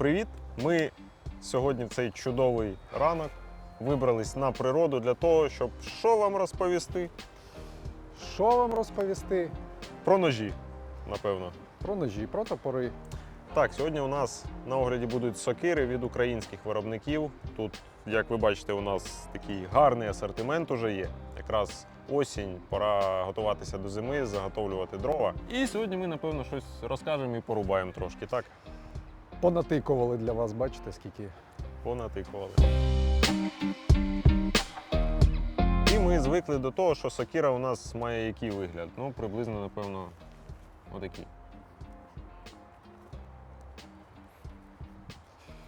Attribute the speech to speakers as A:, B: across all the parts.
A: Привіт! Ми сьогодні в цей чудовий ранок вибрались на природу для того, щоб що вам розповісти
B: Що вам розповісти
A: про ножі, напевно.
B: про ножі, про топори?
A: Так, сьогодні у нас на огляді будуть сокири від українських виробників. Тут, як ви бачите, у нас такий гарний асортимент уже є. Якраз осінь, пора готуватися до зими, заготовлювати дрова. І сьогодні ми, напевно, щось розкажемо і порубаємо трошки, так?
B: Понатикували для вас, бачите, скільки.
A: понатикували. І ми звикли до того, що сокира у нас має який вигляд. Ну, приблизно, напевно, отакий.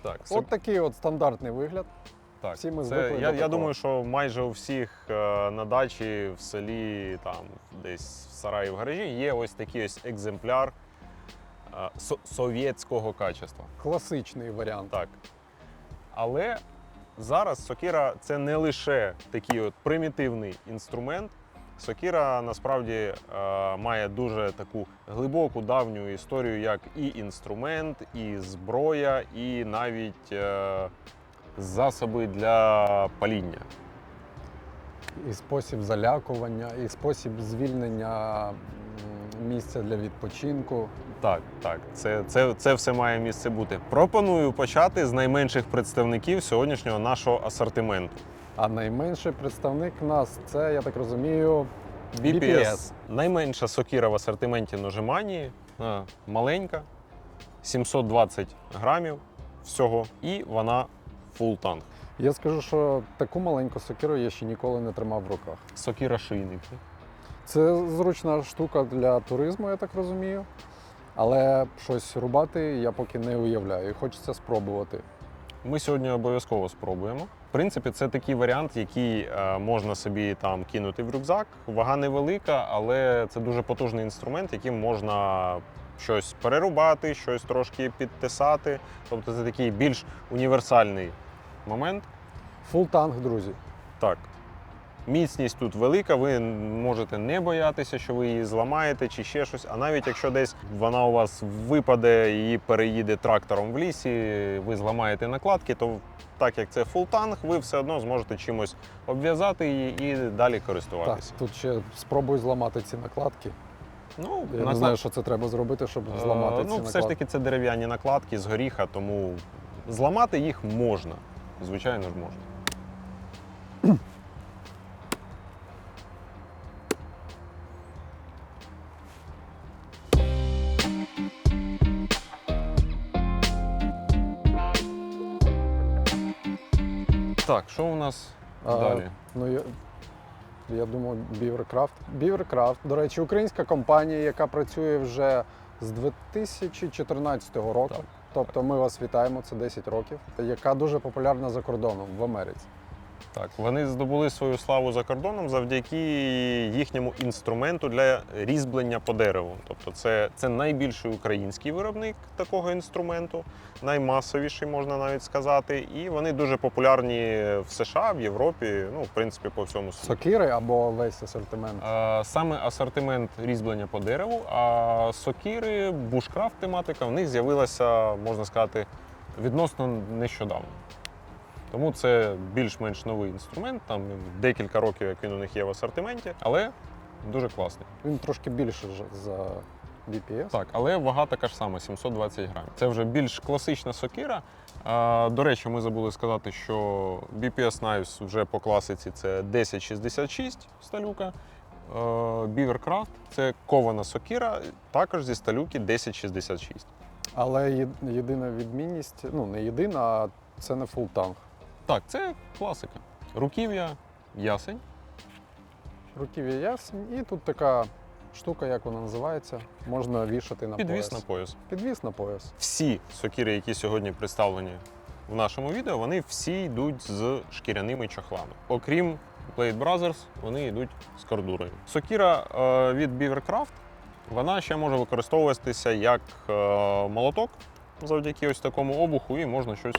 A: Так,
B: От такий от стандартний вигляд.
A: так.
B: всі ми
A: Це,
B: звикли
A: я, я думаю, що майже у всіх е, на дачі, в селі, там десь в сараї в гаражі є ось такий ось екземпляр со- совєтського качества.
B: Класичний варіант.
A: Так. Але зараз сокира це не лише такий от примітивний інструмент. Сокира насправді е, має дуже таку глибоку давню історію, як і інструмент, і зброя, і навіть е, засоби для паління.
B: І спосіб залякування, і спосіб звільнення м, місця для відпочинку.
A: Так, так, це, це, це все має місце бути. Пропоную почати з найменших представників сьогоднішнього нашого асортименту.
B: А найменший представник у нас це, я так розумію,
A: BPS.
B: BPS.
A: Найменша сокира в асортименті ножеманії, маленька, 720 грамів всього, і вона full tank.
B: Я скажу, що таку маленьку сокиру я ще ніколи не тримав в руках.
A: Сокира шийник.
B: Це зручна штука для туризму, я так розумію. Але щось рубати я поки не уявляю. І хочеться спробувати.
A: Ми сьогодні обов'язково спробуємо. В принципі, це такий варіант, який е, можна собі там кинути в рюкзак. Вага невелика, але це дуже потужний інструмент, яким можна щось перерубати, щось трошки підтисати. Тобто це такий більш універсальний момент.
B: Фул танк, друзі.
A: Так. Міцність тут велика, ви можете не боятися, що ви її зламаєте чи ще щось. А навіть якщо десь вона у вас випаде, її переїде трактором в лісі, ви зламаєте накладки, то так як це фултанг, ви все одно зможете чимось обв'язати її і далі
B: Так,
A: користуватися.
B: тут ще спробуй зламати ці накладки.
A: Ну,
B: Я не знаю, що це треба зробити, щоб
A: Е,
B: зламати ці
A: Ну,
B: накладки.
A: все ж таки, це дерев'яні накладки з горіха, тому зламати їх можна. Звичайно ж можна. Так, що у нас
B: А,
A: далі?
B: Ну, я, я думаю, Beavercraft. Beavercraft, до речі, українська компанія, яка працює вже з 2014 року.
A: Так.
B: Тобто ми вас вітаємо, це 10 років, яка дуже популярна за кордоном в Америці.
A: Так, вони здобули свою славу за кордоном завдяки їхньому інструменту для різьблення по дереву. Тобто, це, це найбільший український виробник такого інструменту, наймасовіший, можна навіть сказати. І вони дуже популярні в США, в Європі, ну, в принципі, по всьому світу.
B: Сокири або весь асортимент.
A: Е, Саме асортимент різьблення по дереву, а сокири, бушкрафт тематика в них з'явилася, можна сказати, відносно нещодавно. Тому це більш-менш новий інструмент, там декілька років, як він у них є в асортименті, але дуже класний.
B: Він трошки більше за BPS.
A: Так, але вага така ж сама 720 грамів. Це вже більш класична сокира. А, до речі, ми забули сказати, що BPS Knives вже по класиці це 1066 сталюка. Beavercraft це кована сокира, також зі сталюки 1066.
B: Але єдина відмінність, ну не єдина, а це не фул танк.
A: Так, це класика. Руків'я, ясень.
B: Руків'я ясень, і тут така штука, як вона називається, можна вішати на
A: Підвіс
B: пояс.
A: на пояс.
B: Підвіс на пояс.
A: Всі сокири, які сьогодні представлені в нашому відео, вони всі йдуть з шкіряними чохлами. Окрім Blade Brothers, вони йдуть з кордурою. Сокира е, від Beavercraft, вона ще може використовуватися як е, молоток завдяки ось такому обуху, і можна щось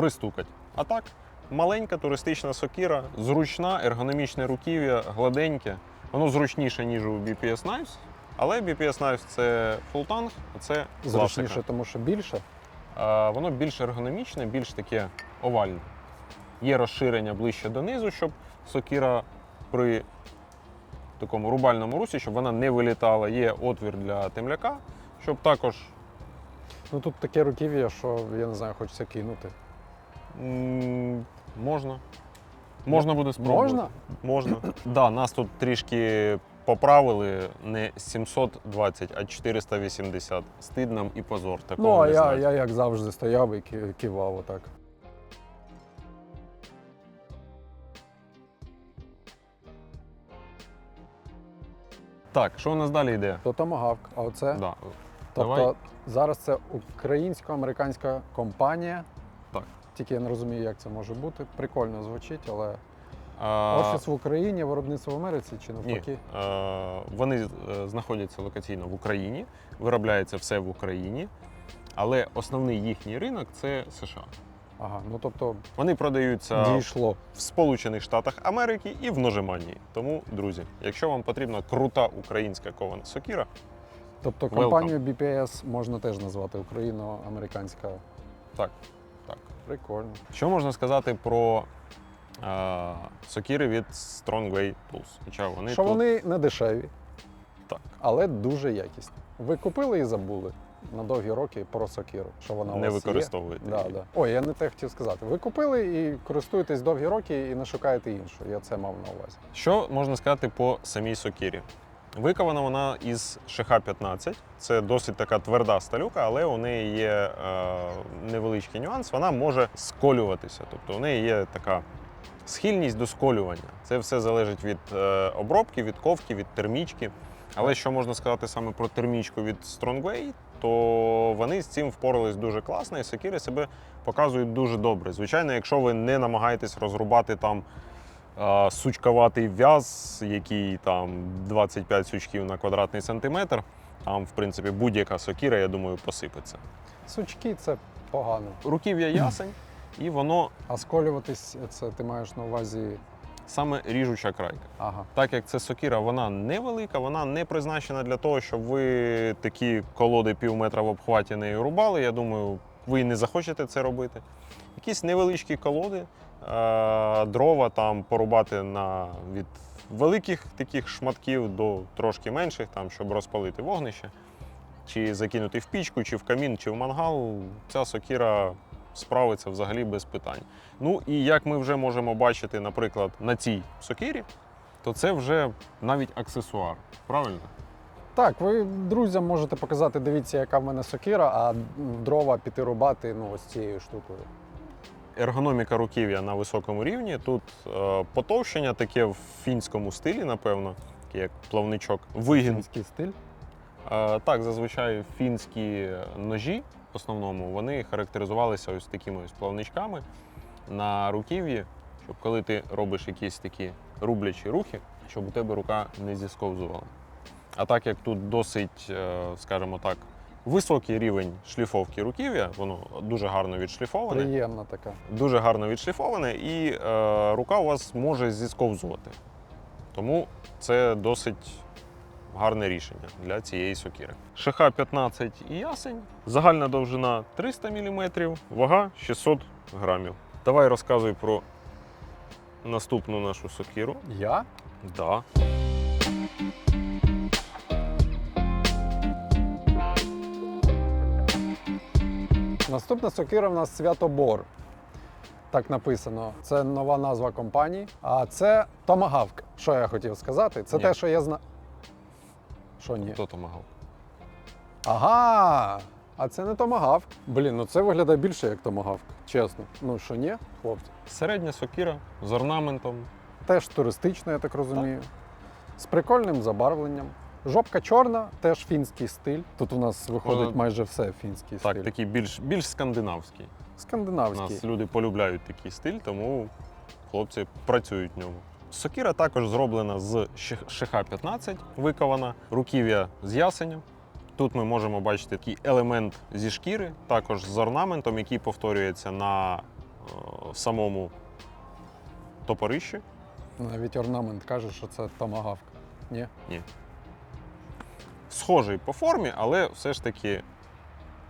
A: пристукати. А так, маленька туристична сокира, зручна, ергономічне руків'я, гладеньке. Воно зручніше, ніж у BPS Knives, Але BPS Knives це full tank, а це
B: Зручніше,
A: класика.
B: тому що більше.
A: Е, Воно більш ергономічне, більш таке овальне. Є розширення ближче донизу, щоб сокира при такому рубальному русі, щоб вона не вилітала. Є отвір для темляка, щоб також
B: Ну тут таке руків'я, що я не знаю, хочеться кинути.
A: М, можна. Можна буде спробувати.
B: Можна?
A: Можна. Да, нас тут трішки поправили не 720, а 480. Стид нам і позор. Такого
B: Ну, а
A: не
B: я,
A: знати.
B: я як завжди стояв і ки- кивав отак.
A: Так, що у нас далі йде?
B: То томагавк, а оце.
A: Да.
B: Тобто
A: давай.
B: зараз це українсько-американська компанія. Тільки я не розумію, як це може бути. Прикольно звучить, але
A: А,
B: офіс в Україні, виробництво в Америці чи
A: Ні,
B: навпаки?
A: е, вони знаходяться локаційно в Україні, виробляється все в Україні, але основний їхній ринок це США.
B: Ага, ну тобто
A: Вони продаються
B: дійшло.
A: в Сполучених Штатах Америки і в Ножеманії. Тому, друзі, якщо вам потрібна крута українська кована сокіра,
B: Тобто
A: Welcome.
B: компанію BPS можна теж назвати україно-американська.
A: так.
B: Прикольно.
A: Що можна сказати про е, сокіри від Strongway Tools? Хоча вони
B: що
A: тут
B: вони не дешеві,
A: так,
B: але дуже якісні. Ви купили і забули на довгі роки про сокиру, що вона у
A: не
B: вас є.
A: використовуєте.
B: Да,
A: її.
B: да. Ой, я не те хотів сказати. Ви купили і користуєтесь довгі роки і не шукаєте іншу. Я це мав на увазі.
A: Що можна сказати по самій сокірі? Викована вона із ШХ-15. Це досить така тверда сталюка, але у неї є е, невеличкий нюанс. Вона може сколюватися. Тобто у неї є така схильність до сколювання. Це все залежить від е, обробки, від ковки, від термічки. Але що можна сказати саме про термічку від Strongway, то вони з цим впорались дуже класно, і сокири себе показують дуже добре. Звичайно, якщо ви не намагаєтесь розрубати там сучкаватий в'яз, який там 25 сучків на квадратний сантиметр, там, в принципі, будь-яка сокира, я думаю, посипеться.
B: Сучки це погано.
A: Руків'я ясень, і воно
B: А сколюватись це ти маєш на увазі.
A: саме ріжуча крайка.
B: Ага.
A: Так як це сокира, вона невелика, вона не призначена для того, щоб ви такі колоди пів метра в обхваті нею рубали. Я думаю, ви не захочете це робити. Якісь невеличкі колоди, дрова там порубати на від великих таких шматків до трошки менших, там, щоб розпалити вогнище, чи закинути в пічку, чи в камін, чи в мангал. Ця сокира справиться взагалі без питань. Ну і як ми вже можемо бачити, наприклад, на цій сокирі, то це вже навіть аксесуар. Правильно?
B: Так, ви друзям можете показати, дивіться, яка в мене сокира, а дрова піти рубати ну, ось цією штукою.
A: Ергономіка руків'я на високому рівні. Тут е, потовщення таке в фінському стилі, напевно, як плавничок. Вигін.
B: Фінський стиль.
A: Е, так, зазвичай фінські ножі в основному вони характеризувалися ось такими ось плавничками на руків'ї, щоб коли ти робиш якісь такі рублячі рухи, щоб у тебе рука не зісковзувала. А так як тут досить, е, скажімо так, високий рівень шліфовки руків'я, воно дуже гарно відшліфоване.
B: Приємна така.
A: дуже гарно відшліфоване, і е, рука у вас може зісковзувати. Тому це досить гарне рішення для цієї сокири. ШХ 15 і ясень, загальна довжина 300 мм, вага 600 грамів. Давай розказуй про наступну нашу сокиру.
B: Я?
A: Да.
B: Наступна сокира в нас Святобор. Так написано. Це нова назва компанії. А це томагавк. Що я хотів сказати? Це
A: Ні.
B: те, що я знаю. Що ні?
A: Хто томагав?
B: Ага. А це не томагавк. Блін, ну це виглядає більше як томагавк. Чесно. Ну що ні, хлопці?
A: Середня сокира з орнаментом.
B: Теж туристично, я так розумію. З прикольним забарвленням. Жопка чорна, теж фінський стиль. Тут у нас виходить
A: Е,
B: майже все фінський
A: Так,
B: стиль.
A: такий більш, більш скандинавський. У
B: Скандинавський.
A: нас люди полюбляють такий стиль, тому хлопці працюють в ньому. Сокира також зроблена з ШХ-15, викована, руків'я з ясенем. Тут ми можемо бачити такий елемент зі шкіри, також з орнаментом, який повторюється на е, самому топорищі.
B: Навіть орнамент каже, що це томагавк. Ні?
A: Схожий по формі, але все ж таки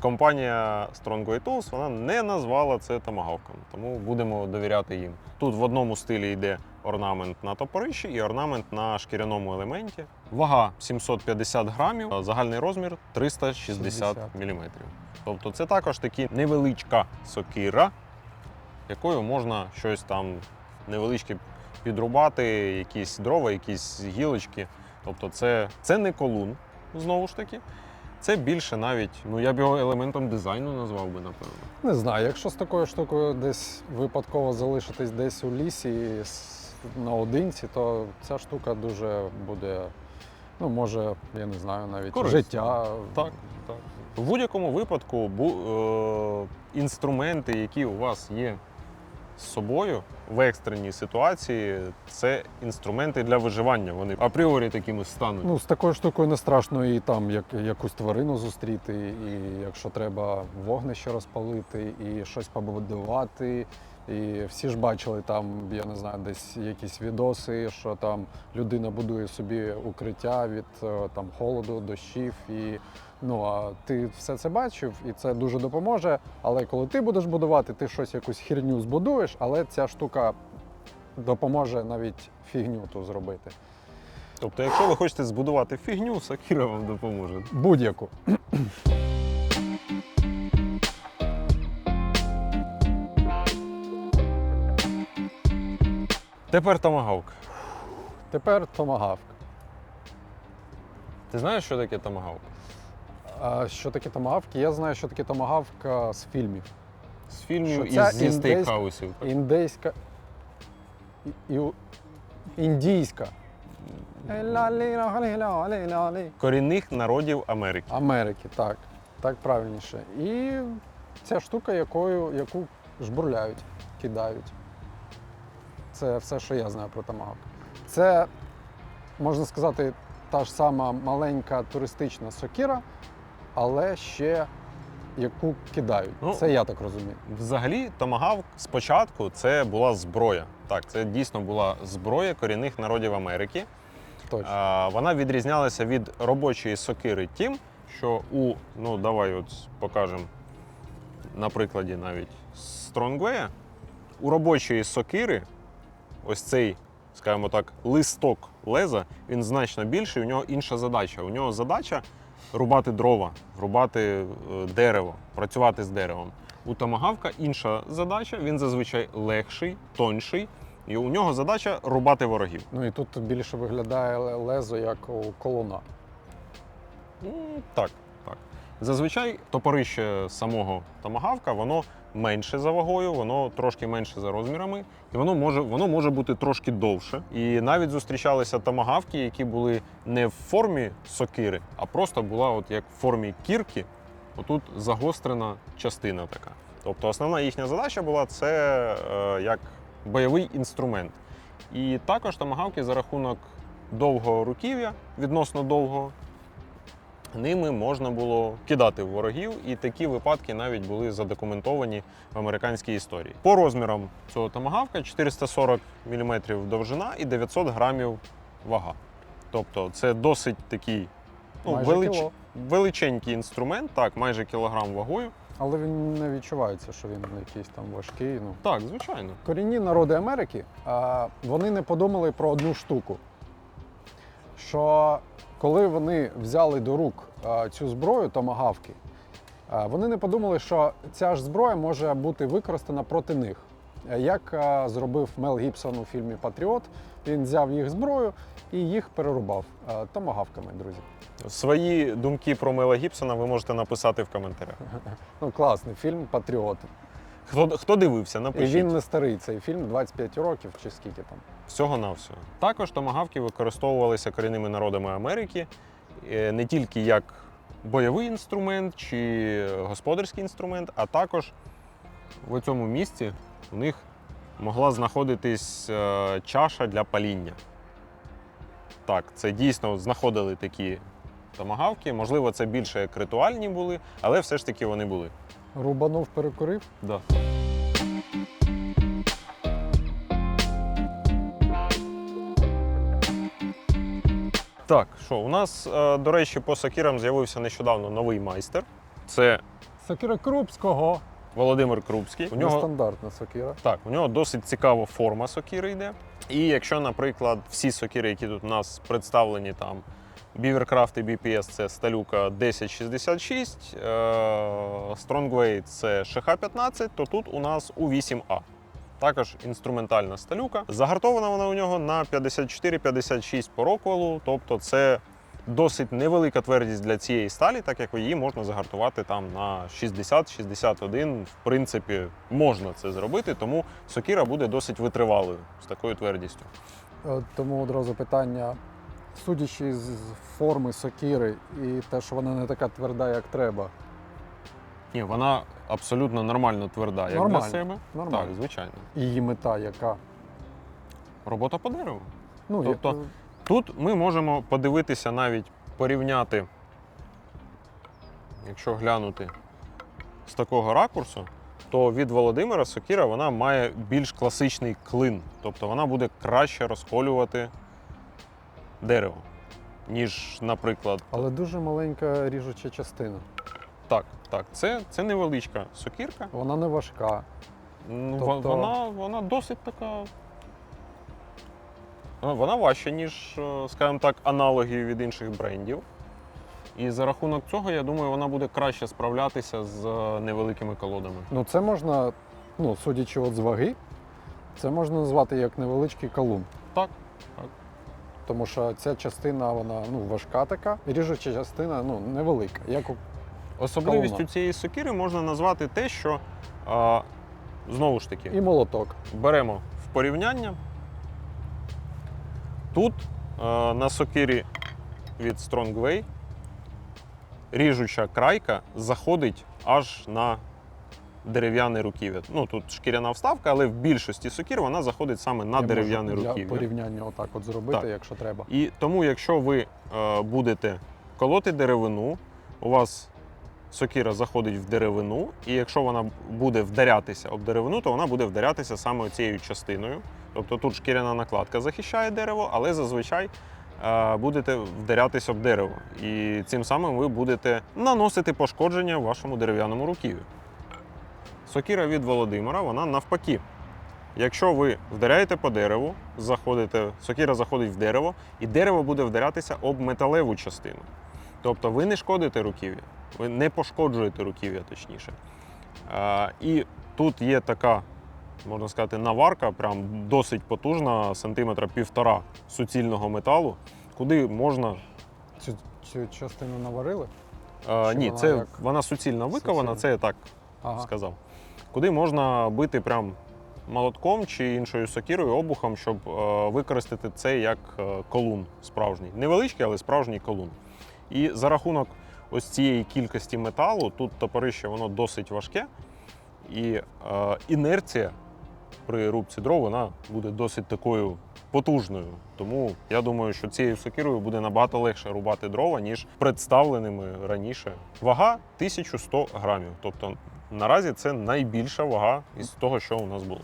A: компанія Strongway Tools вона не назвала це томагавком, тому будемо довіряти їм. Тут в одному стилі йде орнамент на топорищі і орнамент на шкіряному елементі. Вага 750 грамів, а загальний розмір 360
B: 60.
A: мм. Тобто це також таки невеличка сокира, якою можна щось там невеличке підрубати, якісь дрова, якісь гілочки. Тобто це, це не колун, знову ж таки. Це більше навіть, ну я б його елементом дизайну назвав би, напевно.
B: Не знаю, якщо з такою штукою десь випадково залишитись десь у лісі наодинці, то ця штука дуже буде, ну може, я не знаю, навіть
A: Корисно.
B: життя.
A: Так, так. В будь-якому випадку бу, е, інструменти, які у вас є з собою в екстреній ситуації, це інструменти для виживання. Вони апріорі такими стануть.
B: Ну, з такою штукою не страшно і там як, якусь тварину зустріти, і якщо треба вогнище розпалити, і щось побудувати. І всі ж бачили там, я не знаю, десь якісь відоси, що там людина будує собі укриття від е, там холоду, дощів. І ну а ти все це бачив, і це дуже допоможе. Але коли ти будеш будувати, ти щось якусь херню збудуєш, але ця штука допоможе навіть фігню ту зробити.
A: Тобто, якщо ви хочете збудувати фігню, Сакіра вам допоможе.
B: Будь-яку.
A: Тепер томагавк.
B: Тепер томагавк.
A: Ти знаєш, що таке томагавк?
B: Що таке томагавки? Я знаю, що таке томагавка з фільмів.
A: З фільмів і
B: це
A: зі стейкхаусів.
B: Індейська. Індійська.
A: Корінних народів Америки.
B: Америки, так. Так правильніше. І ця штука, якою, яку жбурляють, кидають. Це все, що я знаю про томагавк. Це, можна сказати, та ж сама маленька туристична сокира, але ще яку кидають.
A: Ну,
B: це я так розумію.
A: Взагалі, томагавк спочатку це була зброя. Так, це дійсно була зброя корінних народів Америки.
B: Точно.
A: А, Вона відрізнялася від робочої сокири тим, що у, ну давай от покажемо на прикладі навіть Стронгвея, у робочої сокири ось цей, скажімо так, листок леза, він значно більший, у нього інша задача. У нього задача рубати дрова, рубати е, дерево, працювати з деревом. У томагавка інша задача, він зазвичай легший, тонший, і у нього задача рубати ворогів.
B: Ну і тут більше виглядає лезо як у колуна.
A: Так, так. Зазвичай топорище самого томагавка, воно менше за вагою, воно трошки менше за розмірами, і воно може, воно може бути трошки довше. І навіть зустрічалися томагавки, які були не в формі сокири, а просто була от як в формі кірки. Отут загострена частина така. Тобто основна їхня задача була це е, як бойовий інструмент. І також томагавки за рахунок довгого руків'я, відносно довгого, ними можна було кидати в ворогів, і такі випадки навіть були задокументовані в американській історії. По розмірам цього томагавка 440 мм довжина і 900 грамів вага. Тобто це досить такий ну,
B: Майже
A: велич...
B: кіло.
A: величенький інструмент, так, майже кілограм вагою.
B: Але він не відчувається, що він якийсь там важкий. Ну.
A: Так, звичайно.
B: Корінні народи Америки а, вони не подумали про одну штуку. Що коли вони взяли до рук цю зброю томагавки, вони не подумали, що ця ж зброя може бути використана проти них. Е, Як зробив Мел Гібсон у фільмі Патріот, він взяв їх зброю і їх перерубав томагавками, друзі.
A: Свої думки про Мела Гібсона ви можете написати в коментарях.
B: Ну, класний фільм Патріот.
A: Хто, хто дивився,
B: І він не старий цей фільм, 25 років чи скільки там.
A: Всього на всього. Також томагавки використовувалися корінними народами Америки е, не тільки як бойовий інструмент чи господарський інструмент, а також в цьому місці у них могла знаходитись е, чаша для паління. Так, це дійсно знаходили такі томагавки. Можливо, це більше як ритуальні були, але все ж таки вони були.
B: Рубанув, перекурив.
A: Да. Так, що у нас, е, до речі, по сокирам з'явився нещодавно новий майстер. Це
B: Сокира Крупського.
A: Володимир Крупський. У нього
B: Нестандартна сокира.
A: Так, у нього досить цікава форма сокири йде. І якщо, наприклад, всі сокири, які тут у нас представлені, там Beavercraft і BPS це сталюка 1066, е- Strongway це ШХ-15, то тут у нас у 8А. Також інструментальна сталюка. Загартована вона у нього на 54-56 по роквелу, тобто це досить невелика твердість для цієї сталі, так як її можна загартувати там на 60-61. В принципі, можна це зробити, тому сокіра буде досить витривалою з такою твердістю.
B: Е, Тому одразу питання. Судячи з форми сокири і те, що вона не така тверда, як треба.
A: Ні, вона абсолютно нормально тверда, як
B: Нормально,
A: для себе.
B: нормально.
A: Так, звичайно.
B: Її мета яка?
A: Робота по дереву.
B: Ну,
A: Тобто-
B: як-
A: Тут ми можемо подивитися навіть порівняти, якщо глянути з такого ракурсу, то від Володимира Сокіра вона має більш класичний клин. Тобто вона буде краще розколювати дерево, ніж, наприклад,
B: але дуже маленька ріжуча частина.
A: Так, так, це, це невеличка сокірка.
B: Вона не важка.
A: Ну,
B: Тобто-
A: Вона, вона досить така. Вона- важча, ніж, е, скажімо так, аналоги від інших брендів. І за рахунок цього, я думаю, вона буде краще справлятися з е, невеликими колодами.
B: Ну, це можна, ну, судячи от з ваги, це можна назвати як невеличкий калун.
A: Так, так.
B: Тому що ця частина, вона ну, важка така, ріжуча частина ну, невелика. Як у...
A: Особливістю
B: Колона.
A: цієї сокири можна назвати те, що е, знову ж таки
B: І молоток.
A: беремо в порівняння. Тут е, на сокирі від Strongway ріжуча крайка заходить аж на дерев'яне руків'я. Ну тут шкіряна вставка, але в більшості сокір вона заходить саме на
B: Я
A: дерев'яне
B: можу Для
A: руків'я.
B: порівняння отак от зробити,
A: Так.
B: якщо треба.
A: І тому, якщо ви е, будете колоти деревину, у вас сокира заходить в деревину, і якщо вона буде вдарятися об деревину, то вона буде вдарятися саме цією частиною. Тобто тут шкіряна накладка захищає дерево, але зазвичай е, будете вдарятися об дерево. І цим самим ви будете наносити пошкодження вашому дерев'яному руків'ю. Сокира від Володимира, вона навпаки. Якщо ви вдаряєте по дереву, заходите, сокира заходить в дерево, і дерево буде вдарятися об металеву частину. Тобто ви не шкодите руків'я, ви не пошкоджуєте руків'я, точніше. І тут є така, можна сказати, наварка, прям досить потужна, сантиметра півтора суцільного металу, куди можна.
B: Цю, цю частину наварили.
A: А, ні,
B: вона
A: це
B: як?
A: вона суцільно викована,
B: Суцільно.
A: це я так
B: Ага.
A: сказав. Куди можна бити прям молотком чи іншою сокірою, обухом, щоб е, використати це як е, колун справжній. Невеличкий, але справжній колун. І за рахунок ось цієї кількості металу, тут топорище воно досить важке, і е, інерція при рубці дров вона буде досить такою потужною. Тому я думаю, що цією сокирою буде набагато легше рубати дрова, ніж представленими раніше. Вага 1100 грамів. Тобто наразі це найбільша вага із того, що у нас було.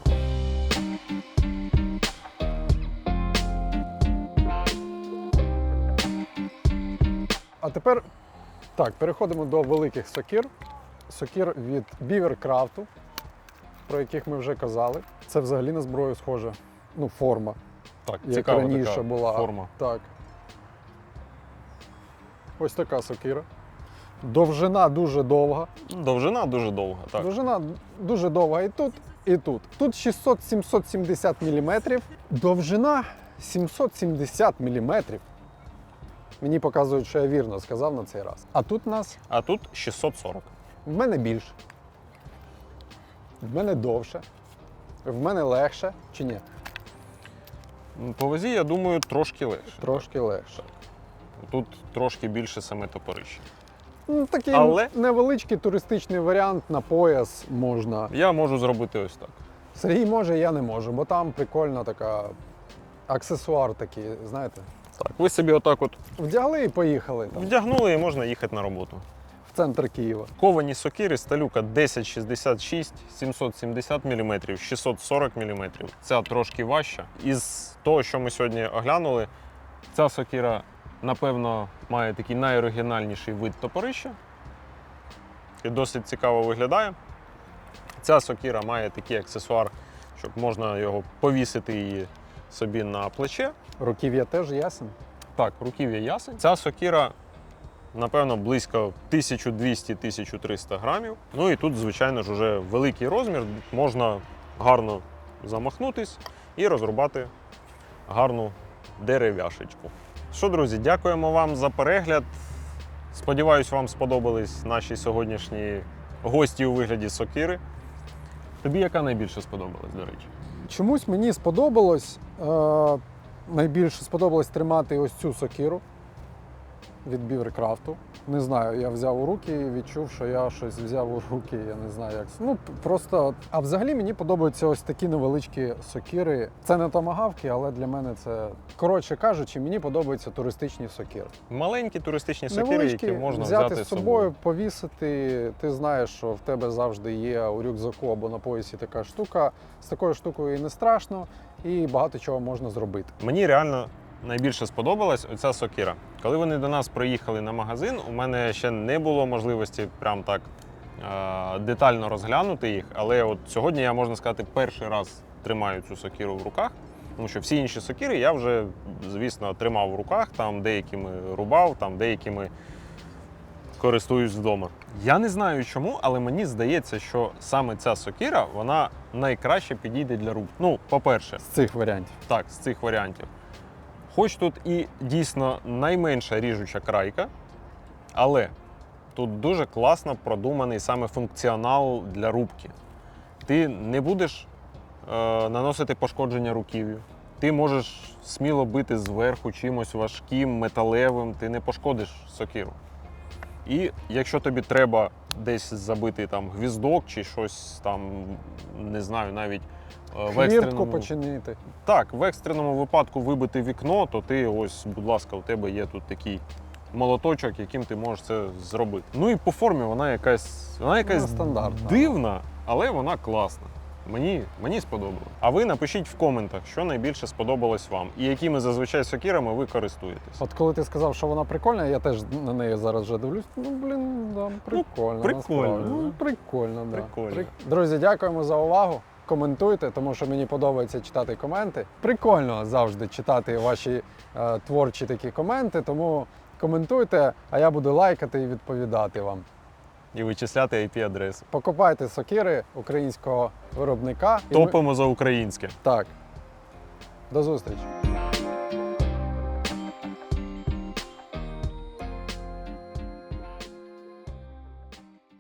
B: А тепер так, переходимо до великих сокир. Сокир від Beavercraft, про яких ми вже казали. Це взагалі на зброю схоже. Ну, форма,
A: Так,
B: як
A: цікава
B: раніше
A: така
B: була.
A: форма.
B: Так. Ось така сокира. Довжина дуже довга.
A: Довжина дуже довга. Так.
B: Довжина дуже довга і тут, і тут. Тут 600-770 мм. Довжина 770 мм. Мені показують, що я вірно сказав на цей раз. А тут нас
A: А тут 640.
B: в мене більше. В мене довше. В мене легше чи ні?
A: По вазі, я думаю, трошки легше.
B: Трошки легше.
A: Тут трошки більше саме топорище.
B: Ну, такий
A: Але-
B: невеличкий туристичний варіант на пояс можна.
A: Я можу зробити ось так.
B: Сергій може, я не можу, бо там прикольна така аксесуар такий, знаєте.
A: Так, ви собі отак от
B: Вдягли і поїхали там
A: вдягнули і можна їхати на роботу.
B: в центр Києва.
A: Ковані сокири сталюка 1066, 770 мм, 640 мм. Ця трошки важча. Із того, що ми сьогодні оглянули, ця сокира напевно, має такий найоригінальніший вид топорища. І досить цікаво виглядає. Ця сокира має такий аксесуар, щоб можна його повісити її собі на плече.
B: Руків'я теж ясен.
A: Так, руків'я ясень. Ця сокира, напевно, близько 1200-1300 грамів. Ну і тут, звичайно ж, вже великий розмір. Можна гарно замахнутись і розрубати гарну дерев'яшечку. Що, друзі, дякуємо вам за перегляд. Сподіваюсь, вам сподобались наші сьогоднішні гості у вигляді сокири. Тобі яка найбільше сподобалась, до речі?
B: Чомусь мені сподобалось. Е, найбільше сподобалось тримати ось цю сокиру від Біврикрафту. Не знаю, я взяв у руки і відчув, що я щось взяв у руки. Я не знаю, як. Ну просто. А взагалі мені подобаються ось такі невеличкі сокири. Це не томагавки, але для мене це коротше кажучи, мені подобаються туристичні сокири.
A: Маленькі туристичні сокири,
B: Невеличкі,
A: які можна
B: взяти
A: взяти
B: з собою, повісити. Ти знаєш, що в тебе завжди є у рюкзаку або на поясі така штука. З такою штукою і не страшно, і багато чого можна зробити.
A: Мені реально найбільше сподобалась оця сокира. Коли вони до нас приїхали на магазин, у мене ще не було можливості прям так е- детально розглянути їх. Але от сьогодні я можна сказати, перший раз тримаю цю сокиру в руках. Тому що всі інші сокири я вже, звісно, тримав в руках, там деякими рубав, там деякими користуюсь вдома. Я не знаю чому, але мені здається, що саме ця сокира вона найкраще підійде для руб. Ну, по-перше,
B: З цих варіантів.
A: так, з цих варіантів. Хоч тут і дійсно найменша ріжуча крайка, але тут дуже класно продуманий саме функціонал для рубки. Ти не будеш е, наносити пошкодження руків'ю. Ти можеш сміло бити зверху чимось важким, металевим, ти не пошкодиш сокиру. І якщо тобі треба десь забити там гвіздок чи щось там, не знаю, навіть в екстреному...
B: починити.
A: Так, в екстреному випадку вибити вікно, то ти ось, будь ласка, у тебе є тут такий молоточок, яким ти можеш це зробити. Ну і по формі вона якась, вона якась
B: Вона стандартна.
A: дивна, але вона класна. Мені, мені сподобалось. А ви напишіть в коментах, що найбільше сподобалось вам, і якими зазвичай сокирами ви користуєтесь.
B: От коли ти сказав, що вона прикольна, я теж на неї зараз вже дивлюсь. Ну, блін, да, прикольно.
A: прикольно,
B: насправді. Ну, прикольно, да.
A: Прикольно.
B: Друзі, дякуємо за увагу. Коментуйте, тому що мені подобається читати коменти. Прикольно завжди читати ваші е, творчі такі коменти, тому коментуйте, а я буду лайкати і відповідати вам.
A: І вичисляти IP-адресу.
B: Покупайте сокири українського виробника. І ми-
A: Топимо за українське.
B: Так. До зустрічі.